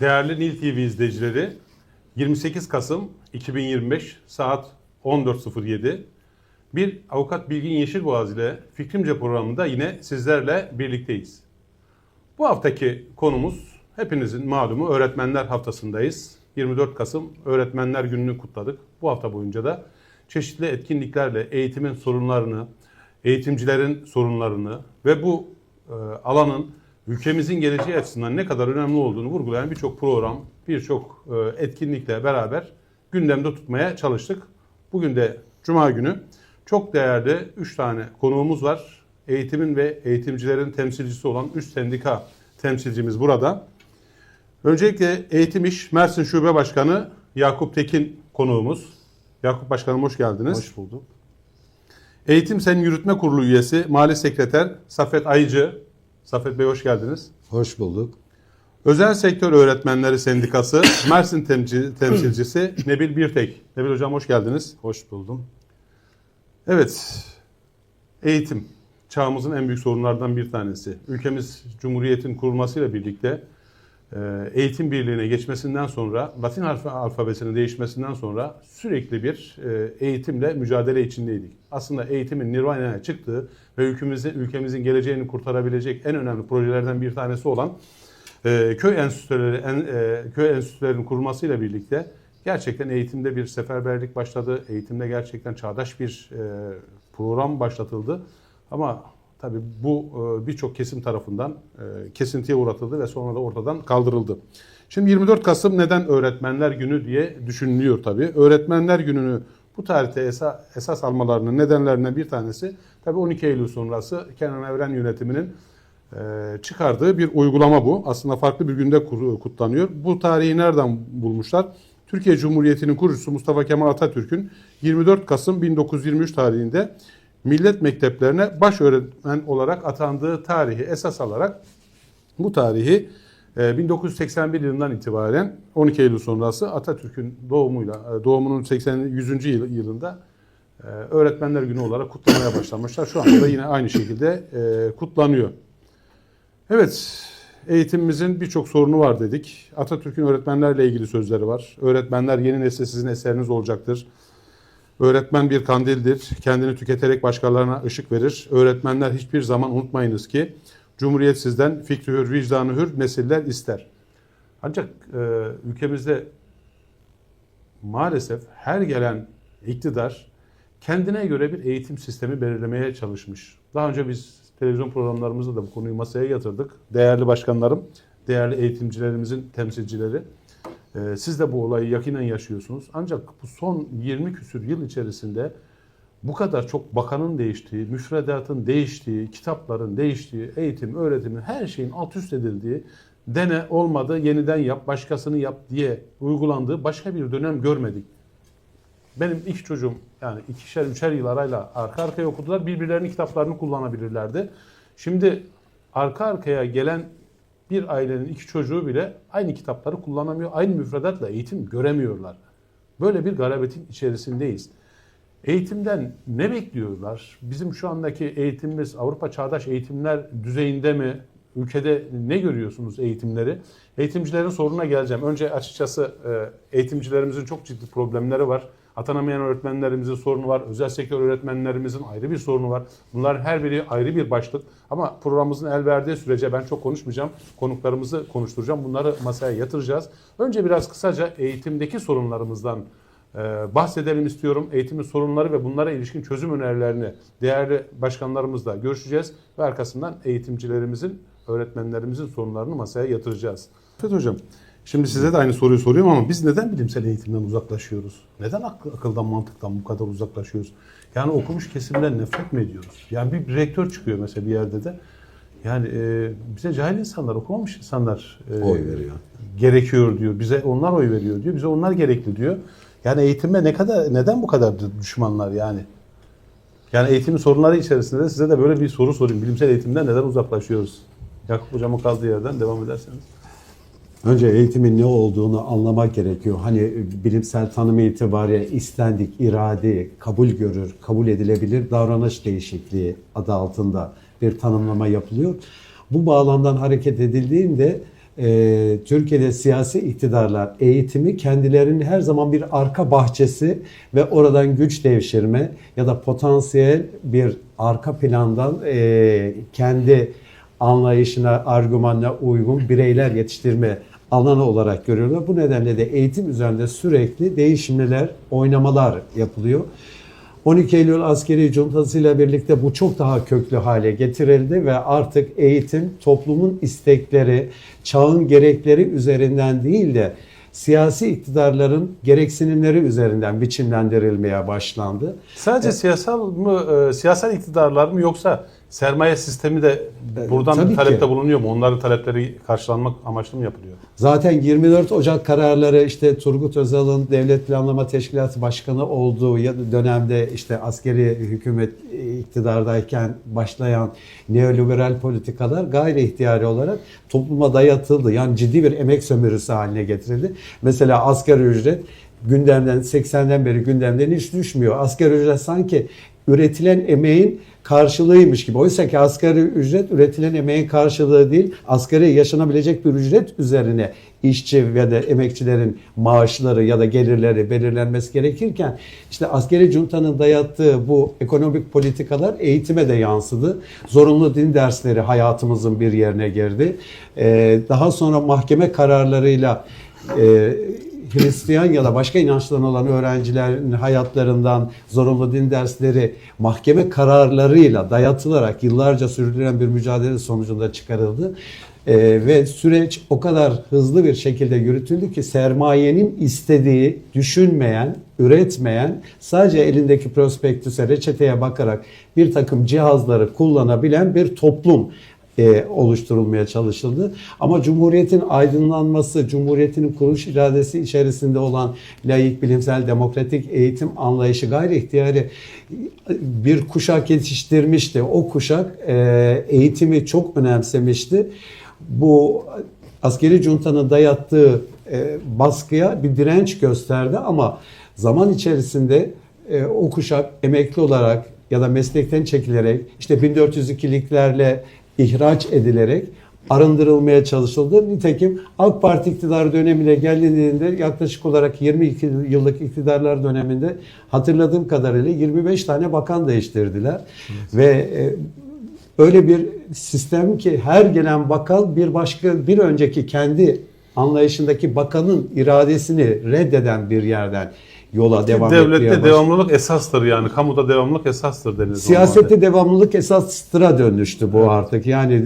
Değerli Nil TV izleyicileri, 28 Kasım 2025 saat 14.07 bir Avukat Bilgin Yeşilboğaz ile Fikrimce programında yine sizlerle birlikteyiz. Bu haftaki konumuz hepinizin malumu Öğretmenler Haftası'ndayız. 24 Kasım Öğretmenler Günü'nü kutladık. Bu hafta boyunca da çeşitli etkinliklerle eğitimin sorunlarını, eğitimcilerin sorunlarını ve bu e, alanın ülkemizin geleceği açısından ne kadar önemli olduğunu vurgulayan birçok program, birçok e, etkinlikle beraber gündemde tutmaya çalıştık. Bugün de Cuma günü çok değerli 3 tane konuğumuz var. Eğitimin ve eğitimcilerin temsilcisi olan 3 sendika temsilcimiz burada. Öncelikle Eğitim İş Mersin Şube Başkanı Yakup Tekin konuğumuz. Yakup Başkanım hoş geldiniz. Hoş bulduk. Eğitim Sen Yürütme Kurulu üyesi Mali Sekreter Safet Ayıcı. Safet Bey hoş geldiniz. Hoş bulduk. Özel Sektör Öğretmenleri Sendikası Mersin temsil- temsilcisi Nebil Birtek. Nebil Hocam hoş geldiniz. Hoş buldum. Evet, eğitim çağımızın en büyük sorunlardan bir tanesi. Ülkemiz Cumhuriyet'in kurulmasıyla birlikte eğitim birliğine geçmesinden sonra, Latin alfa- alfabesinin değişmesinden sonra sürekli bir e, eğitimle mücadele içindeydik. Aslında eğitimin nirvana'ya çıktığı ve ülkemizin, ülkemizin geleceğini kurtarabilecek en önemli projelerden bir tanesi olan e, köy enstitüleri, en, e, köy enstitülerinin kurulmasıyla birlikte gerçekten eğitimde bir seferberlik başladı. Eğitimde gerçekten çağdaş bir e, program başlatıldı. Ama tabii bu e, birçok kesim tarafından e, kesintiye uğratıldı ve sonra da ortadan kaldırıldı. Şimdi 24 Kasım neden Öğretmenler Günü diye düşünülüyor tabii. Öğretmenler Günü'nü bu tarihte esa- esas almalarının nedenlerinden bir tanesi tabii 12 Eylül sonrası Kenan Evren yönetiminin e, çıkardığı bir uygulama bu. Aslında farklı bir günde kutlanıyor. Bu tarihi nereden bulmuşlar? Türkiye Cumhuriyeti'nin kurucusu Mustafa Kemal Atatürk'ün 24 Kasım 1923 tarihinde millet mekteplerine baş öğretmen olarak atandığı tarihi esas alarak bu tarihi e, 1981 yılından itibaren 12 Eylül sonrası Atatürk'ün doğumuyla e, doğumunun 80 100. yıl- yılında e, Öğretmenler Günü olarak kutlamaya başlamışlar. Şu anda da yine aynı şekilde e, kutlanıyor. Evet, eğitimimizin birçok sorunu var dedik. Atatürk'ün öğretmenlerle ilgili sözleri var. Öğretmenler yeni nesil sizin eseriniz olacaktır. Öğretmen bir kandildir. Kendini tüketerek başkalarına ışık verir. Öğretmenler hiçbir zaman unutmayınız ki Cumhuriyet sizden fikri hür, vicdanı hür nesiller ister. Ancak e, ülkemizde maalesef her gelen iktidar kendine göre bir eğitim sistemi belirlemeye çalışmış. Daha önce biz televizyon programlarımızda da bu konuyu masaya yatırdık. Değerli başkanlarım, değerli eğitimcilerimizin temsilcileri. E, Siz de bu olayı yakinen yaşıyorsunuz. Ancak bu son 20 küsür yıl içerisinde bu kadar çok bakanın değiştiği, müfredatın değiştiği, kitapların değiştiği, eğitim, öğretimin her şeyin alt üst edildiği, dene olmadı yeniden yap, başkasını yap diye uygulandığı başka bir dönem görmedik. Benim iki çocuğum yani ikişer üçer yıl arayla arka arkaya okudular. Birbirlerinin kitaplarını kullanabilirlerdi. Şimdi arka arkaya gelen bir ailenin iki çocuğu bile aynı kitapları kullanamıyor. Aynı müfredatla eğitim göremiyorlar. Böyle bir garabetin içerisindeyiz. Eğitimden ne bekliyorlar? Bizim şu andaki eğitimimiz Avrupa Çağdaş Eğitimler düzeyinde mi? Ülkede ne görüyorsunuz eğitimleri? Eğitimcilerin sorununa geleceğim. Önce açıkçası e, eğitimcilerimizin çok ciddi problemleri var. Atanamayan öğretmenlerimizin sorunu var. Özel sektör öğretmenlerimizin ayrı bir sorunu var. Bunlar her biri ayrı bir başlık. Ama programımızın el verdiği sürece ben çok konuşmayacağım. Konuklarımızı konuşturacağım. Bunları masaya yatıracağız. Önce biraz kısaca eğitimdeki sorunlarımızdan ee, bahsedelim istiyorum. Eğitimin sorunları ve bunlara ilişkin çözüm önerilerini değerli başkanlarımızla görüşeceğiz ve arkasından eğitimcilerimizin, öğretmenlerimizin sorunlarını masaya yatıracağız. Evet hocam, şimdi size de aynı soruyu soruyorum ama biz neden bilimsel eğitimden uzaklaşıyoruz? Neden ak- akıldan, mantıktan bu kadar uzaklaşıyoruz? Yani okumuş kesimden nefret mi ediyoruz? Yani bir, rektör çıkıyor mesela bir yerde de. Yani e, bize cahil insanlar, okumamış insanlar e, Oy veriyor. gerekiyor diyor. Bize onlar oy veriyor diyor. Bize onlar gerekli diyor. Yani eğitime ne kadar neden bu kadar düşmanlar yani? Yani eğitimin sorunları içerisinde de size de böyle bir soru sorayım. Bilimsel eğitimden neden uzaklaşıyoruz? Yakup hocamın kaldığı yerden devam ederseniz. Önce eğitimin ne olduğunu anlamak gerekiyor. Hani bilimsel tanımı itibariyle istendik, irade, kabul görür, kabul edilebilir davranış değişikliği adı altında bir tanımlama yapılıyor. Bu bağlamdan hareket edildiğinde e, Türkiye'de siyasi iktidarlar eğitimi kendilerinin her zaman bir arka bahçesi ve oradan güç devşirme ya da potansiyel bir arka plandan e, kendi anlayışına, argümanına uygun bireyler yetiştirme alanı olarak görüyorlar. Bu nedenle de eğitim üzerinde sürekli değişimler, oynamalar yapılıyor. 12 Eylül askeri cuntasıyla birlikte bu çok daha köklü hale getirildi ve artık eğitim toplumun istekleri, çağın gerekleri üzerinden değil de siyasi iktidarların gereksinimleri üzerinden biçimlendirilmeye başlandı. Sadece siyasal mı, e, siyasal iktidarlar mı yoksa sermaye sistemi de buradan tabii talepte ki. bulunuyor mu? Onların talepleri karşılanmak amaçlı mı yapılıyor? Zaten 24 Ocak kararları işte Turgut Özal'ın Devlet Planlama Teşkilatı Başkanı olduğu ya da dönemde işte askeri hükümet iktidardayken başlayan neoliberal politikalar gayri ihtiyari olarak topluma dayatıldı. Yani ciddi bir emek sömürüsü haline getirildi. Mesela asgari ücret gündemden 80'den beri gündemden hiç düşmüyor. Asgari ücret sanki üretilen emeğin karşılığıymış gibi. Oysa ki asgari ücret üretilen emeğin karşılığı değil, asgari yaşanabilecek bir ücret üzerine işçi ve de emekçilerin maaşları ya da gelirleri belirlenmesi gerekirken işte askeri juntanın dayattığı bu ekonomik politikalar eğitime de yansıdı. Zorunlu din dersleri hayatımızın bir yerine girdi. Ee, daha sonra mahkeme kararlarıyla e, Hristiyan ya da başka inançtan olan öğrencilerin hayatlarından zorunlu din dersleri mahkeme kararlarıyla dayatılarak yıllarca sürdürülen bir mücadele sonucunda çıkarıldı. Ee, ve süreç o kadar hızlı bir şekilde yürütüldü ki sermayenin istediği, düşünmeyen, üretmeyen, sadece elindeki prospektüse, reçeteye bakarak bir takım cihazları kullanabilen bir toplum e, oluşturulmaya çalışıldı. Ama Cumhuriyet'in aydınlanması, Cumhuriyet'in kuruluş iradesi içerisinde olan layık, bilimsel, demokratik eğitim anlayışı gayri ihtiyari bir kuşak yetiştirmişti. O kuşak e, eğitimi çok önemsemişti. Bu askeri juntanın dayattığı e, baskıya bir direnç gösterdi ama zaman içerisinde e, o kuşak emekli olarak ya da meslekten çekilerek işte 1402'liklerle ihraç edilerek arındırılmaya çalışıldı. Nitekim AK Parti iktidar dönemine geldiğinde yaklaşık olarak 22 yıllık iktidarlar döneminde hatırladığım kadarıyla 25 tane bakan değiştirdiler. Ve e, öyle bir sistem ki her gelen bakan bir başka bir önceki kendi anlayışındaki bakanın iradesini reddeden bir yerden yola devam etmeye Devlette başladı. devamlılık esastır yani. Kamuda devamlılık esastır denir. Siyasette normalde. devamlılık esastıra dönüştü bu artık. Yani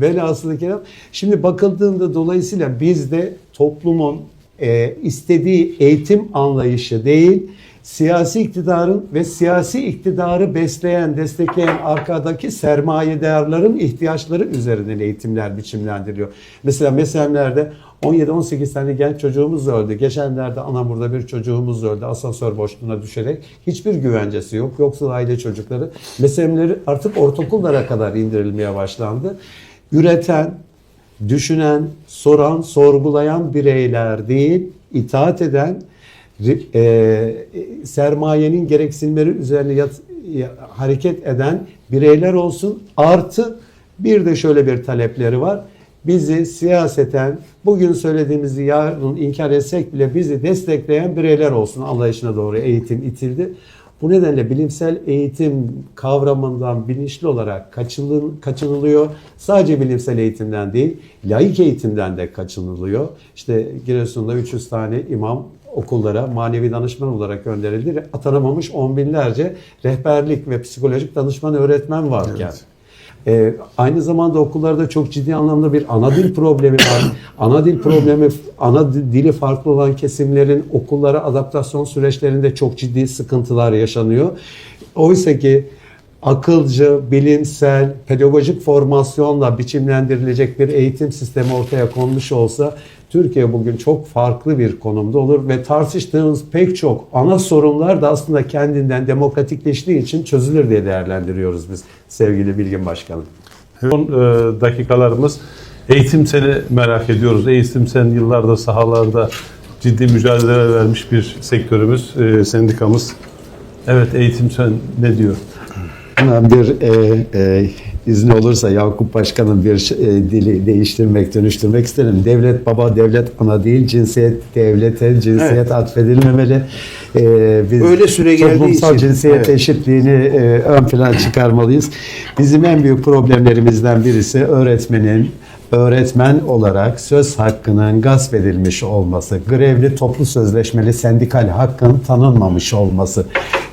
velhasılı kelam. Şimdi bakıldığında dolayısıyla bizde toplumun e, istediği eğitim anlayışı değil, siyasi iktidarın ve siyasi iktidarı besleyen, destekleyen arkadaki sermayedarların ihtiyaçları üzerinden eğitimler biçimlendiriliyor. Mesela mesemlerde 17-18 tane genç çocuğumuz öldü. Geçenlerde Anamur'da bir çocuğumuz öldü. Asansör boşluğuna düşerek. Hiçbir güvencesi yok. Yoksul aile çocukları. Mesemleri artık ortaokullara kadar indirilmeye başlandı. Üreten, düşünen, soran, sorgulayan bireyler değil, itaat eden, e, sermayenin gereksinimleri üzerine yat- ya- hareket eden bireyler olsun. Artı bir de şöyle bir talepleri var. Bizi siyaseten bugün söylediğimizi yarın inkar etsek bile bizi destekleyen bireyler olsun anlayışına doğru eğitim itildi. Bu nedenle bilimsel eğitim kavramından bilinçli olarak kaçınıl- kaçınılıyor. Sadece bilimsel eğitimden değil, laik eğitimden de kaçınılıyor. İşte Giresun'da 300 tane imam okullara manevi danışman olarak gönderildi. Atanamamış on binlerce rehberlik ve psikolojik danışman öğretmen varken. Evet. Ee, aynı zamanda okullarda çok ciddi anlamda bir ana dil problemi var. ana dil problemi, ana di- dili farklı olan kesimlerin okullara adaptasyon süreçlerinde çok ciddi sıkıntılar yaşanıyor. Oysa ki akılcı, bilimsel, pedagojik formasyonla biçimlendirilecek bir eğitim sistemi ortaya konmuş olsa Türkiye bugün çok farklı bir konumda olur ve tartıştığımız pek çok ana sorunlar da aslında kendinden demokratikleştiği için çözülür diye değerlendiriyoruz biz sevgili Bilgin Başkanım. Son e, dakikalarımız eğitim seni merak ediyoruz. Eğitim sen yıllarda sahalarda ciddi mücadele vermiş bir sektörümüz, e, sendikamız. Evet eğitim sen ne diyor? Bir e, e, izni olursa Yakup Başkan'ın bir e, dili değiştirmek, dönüştürmek isterim. Devlet baba, devlet ana değil, cinsiyet devlete, cinsiyet Evet. atfedilmemeli. E, biz Öyle süre toplumsal için, cinsiyet evet. eşitliğini e, ön plan çıkarmalıyız. Bizim en büyük problemlerimizden birisi öğretmenin öğretmen olarak söz hakkının gasp edilmiş olması, grevli toplu sözleşmeli sendikal hakkın tanınmamış olması.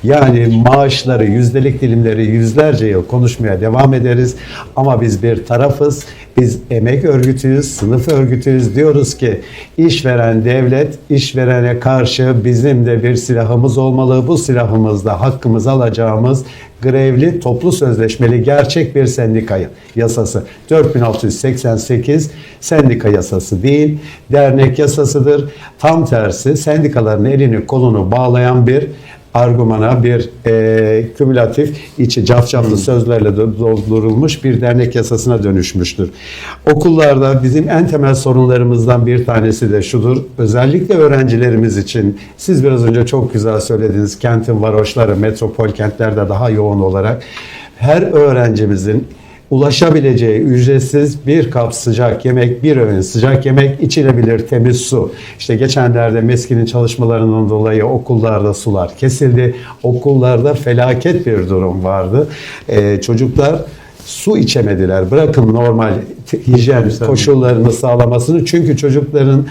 Yani maaşları, yüzdelik dilimleri yüzlerce yıl konuşmaya devam ederiz ama biz bir tarafız. Biz emek örgütüyüz, sınıf örgütüyüz. Diyoruz ki işveren devlet, işverene karşı bizim de bir silahımız olmalı. Bu silahımızda hakkımızı alacağımız grevli toplu sözleşmeli gerçek bir sendika yasası. 4688 sendika yasası değil, dernek yasasıdır. Tam tersi sendikaların elini kolunu bağlayan bir argümana bir e, kümülatif içi cafcaflı sözlerle do- doldurulmuş bir dernek yasasına dönüşmüştür. Okullarda bizim en temel sorunlarımızdan bir tanesi de şudur. Özellikle öğrencilerimiz için siz biraz önce çok güzel söylediniz. Kentin varoşları metropol kentlerde daha yoğun olarak her öğrencimizin ulaşabileceği ücretsiz bir kap sıcak yemek, bir öğün sıcak yemek, içilebilir temiz su. İşte geçenlerde MESKİ'nin çalışmalarından dolayı okullarda sular kesildi. Okullarda felaket bir durum vardı. Ee, çocuklar su içemediler. Bırakın normal hijyen koşullarını sağlamasını. Çünkü çocukların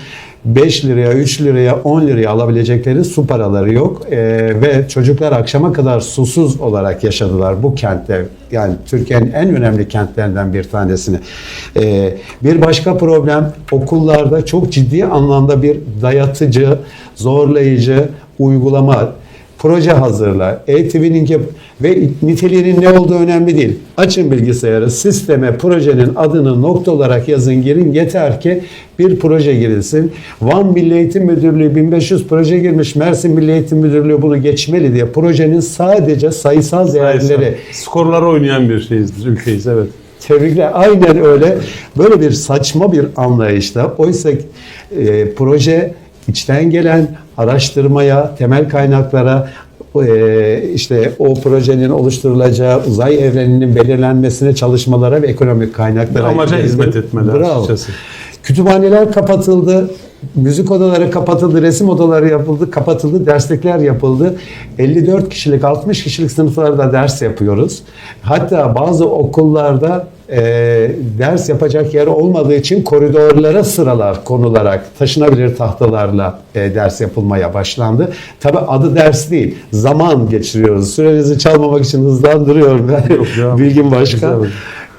5 liraya, 3 liraya, 10 liraya alabilecekleri su paraları yok. Ee, ve çocuklar akşama kadar susuz olarak yaşadılar bu kentte. Yani Türkiye'nin en önemli kentlerinden bir tanesini. Ee, bir başka problem okullarda çok ciddi anlamda bir dayatıcı, zorlayıcı uygulama proje hazırla, e-twinning yap ve niteliğinin ne olduğu önemli değil. Açın bilgisayarı, sisteme projenin adını nokta olarak yazın, girin. Yeter ki bir proje girilsin. Van Milli Eğitim Müdürlüğü 1500 proje girmiş. Mersin Milli Eğitim Müdürlüğü bunu geçmeli diye projenin sadece sayısal değerleri Skorlara oynayan bir şeyiz biz, ülkeyiz evet. Tebrikler. Aynen öyle. Böyle bir saçma bir anlayışta. Oysa e, proje içten gelen araştırmaya, temel kaynaklara, e, işte o projenin oluşturulacağı uzay evreninin belirlenmesine, çalışmalara ve ekonomik kaynaklara Amaca hizmet etmeler Bravo. açıkçası. Kütüphaneler kapatıldı, müzik odaları kapatıldı, resim odaları yapıldı, kapatıldı, derslikler yapıldı. 54 kişilik, 60 kişilik sınıflarda ders yapıyoruz. Hatta bazı okullarda e, ders yapacak yer olmadığı için koridorlara sıralar konularak taşınabilir tahtalarla e, ders yapılmaya başlandı. Tabi adı ders değil, zaman geçiriyoruz. Sürenizi çalmamak için hızlandırıyorum ben. Yok ya. Bilgin Başkan.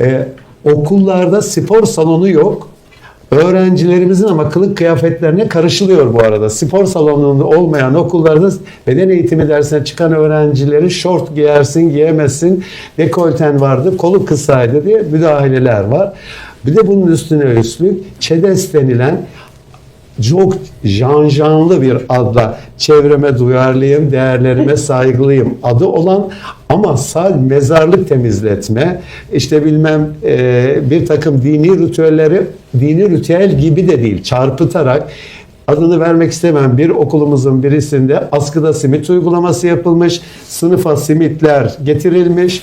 E, okullarda spor salonu yok. Öğrencilerimizin ama kılık kıyafetlerine karışılıyor bu arada. Spor salonunda olmayan okullarda beden eğitimi dersine çıkan öğrencileri şort giyersin, giyemezsin, dekolten vardı, kolu kısaydı diye müdahaleler var. Bir de bunun üstüne üstlük ÇEDES denilen çok janjanlı bir adla çevreme duyarlıyım, değerlerime saygılıyım adı olan ama sadece mezarlık temizletme, işte bilmem e, bir takım dini ritüelleri dini ritüel gibi de değil, çarpıtarak adını vermek istemem bir okulumuzun birisinde askıda simit uygulaması yapılmış, sınıfa simitler getirilmiş,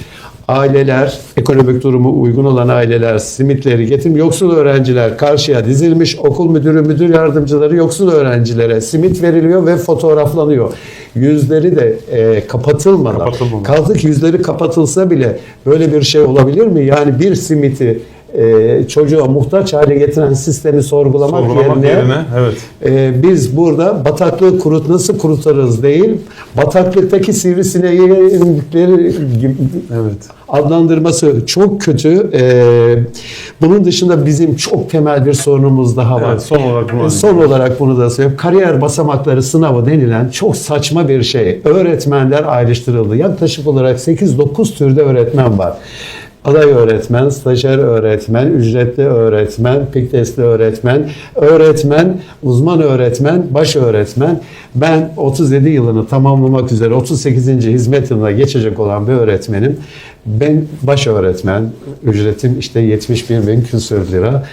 aileler, ekonomik durumu uygun olan aileler simitleri getirmiş. Yoksul öğrenciler karşıya dizilmiş. Okul müdürü, müdür yardımcıları yoksul öğrencilere simit veriliyor ve fotoğraflanıyor. Yüzleri de e, kapatılmadan. Kapatılmadan. Kaldık yüzleri kapatılsa bile böyle bir şey olabilir mi? Yani bir simiti e, çocuğa muhtaç hale getiren sistemi sorgulamak, Sorgulamak yerine, yerine evet. e, biz burada bataklığı kurut nasıl kurutarız değil, bataklıktaki sivrisineğinlikleri gibi Evet. adlandırması çok kötü. E, bunun dışında bizim çok temel bir sorunumuz daha var. Evet, son olarak bunu E, Son olarak bunu da söyleyeyim. Kariyer basamakları sınavı denilen çok saçma bir şey. Öğretmenler ayrıştırıldı. Yaklaşık olarak 8-9 türde öğretmen var. Aday öğretmen, stajyer öğretmen, ücretli öğretmen, pik testli öğretmen, öğretmen, uzman öğretmen, baş öğretmen. Ben 37 yılını tamamlamak üzere 38. hizmet yılına geçecek olan bir öğretmenim. Ben baş öğretmen, ücretim işte 71 bin küsür lira.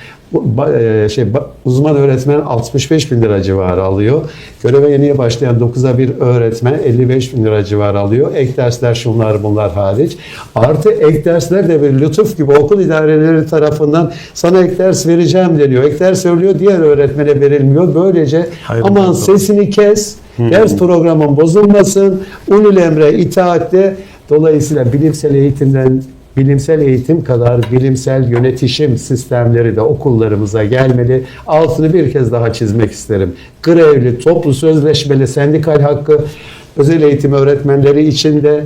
E, şey uzman öğretmen 65 bin lira civarı alıyor. Göreve yeniye başlayan 9'a bir öğretmen 55 bin lira civarı alıyor. Ek dersler şunlar bunlar hariç. Artı ek dersler de bir lütuf gibi okul idareleri tarafından sana ek ders vereceğim deniyor. Ek ders veriliyor diğer öğretmene verilmiyor. Böylece Hayır, aman tamam. sesini kes, ders programın bozulmasın, ulul emre itaatte. Dolayısıyla bilimsel eğitimden bilimsel eğitim kadar bilimsel yönetişim sistemleri de okullarımıza gelmeli. Altını bir kez daha çizmek isterim. Grevli, toplu sözleşmeli, sendikal hakkı özel eğitim öğretmenleri için de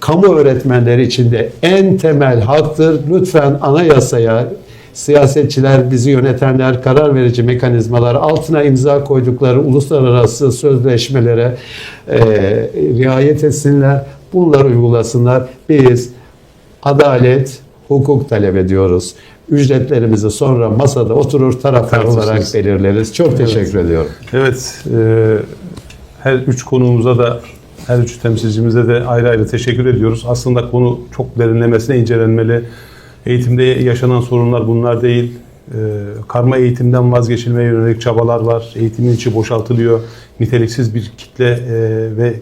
kamu öğretmenleri için de en temel haktır. Lütfen anayasaya siyasetçiler, bizi yönetenler, karar verici mekanizmalar altına imza koydukları uluslararası sözleşmelere e, riayet etsinler. Bunları uygulasınlar. Biz adalet, hukuk talep ediyoruz. Ücretlerimizi sonra masada oturur taraflar olarak belirleriz. Çok teşekkür ediyorum. Evet, e, her üç konuğumuza da, her üç temsilcimize de ayrı ayrı teşekkür ediyoruz. Aslında konu çok derinlemesine incelenmeli. Eğitimde yaşanan sorunlar bunlar değil. E, karma eğitimden vazgeçilmeye yönelik çabalar var. Eğitimin içi boşaltılıyor. Niteliksiz bir kitle e, ve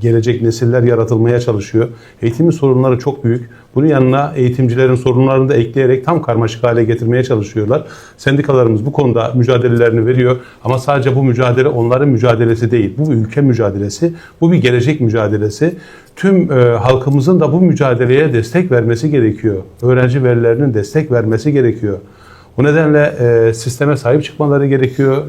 gelecek nesiller yaratılmaya çalışıyor. Eğitimin sorunları çok büyük. Bunun yanına eğitimcilerin sorunlarını da ekleyerek tam karmaşık hale getirmeye çalışıyorlar. Sendikalarımız bu konuda mücadelelerini veriyor. Ama sadece bu mücadele onların mücadelesi değil. Bu bir ülke mücadelesi. Bu bir gelecek mücadelesi. Tüm e, halkımızın da bu mücadeleye destek vermesi gerekiyor. Öğrenci velilerinin destek vermesi gerekiyor. Bu nedenle e, sisteme sahip çıkmaları gerekiyor.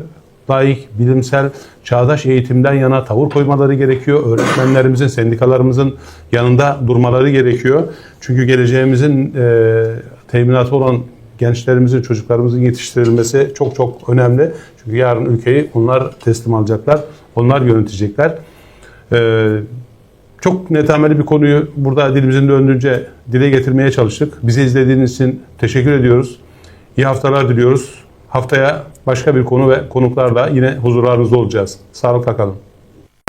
Layık, bilimsel, çağdaş eğitimden yana tavır koymaları gerekiyor. Öğretmenlerimizin, sendikalarımızın yanında durmaları gerekiyor. Çünkü geleceğimizin e, teminatı olan gençlerimizin, çocuklarımızın yetiştirilmesi çok çok önemli. Çünkü yarın ülkeyi onlar teslim alacaklar, onlar yönetecekler. E, çok netameli bir konuyu burada dilimizin döndüğünce dile getirmeye çalıştık. Bizi izlediğiniz için teşekkür ediyoruz. İyi haftalar diliyoruz. Haftaya başka bir konu ve konuklarla yine huzurlarınızda olacağız. Sağlıkla kalın.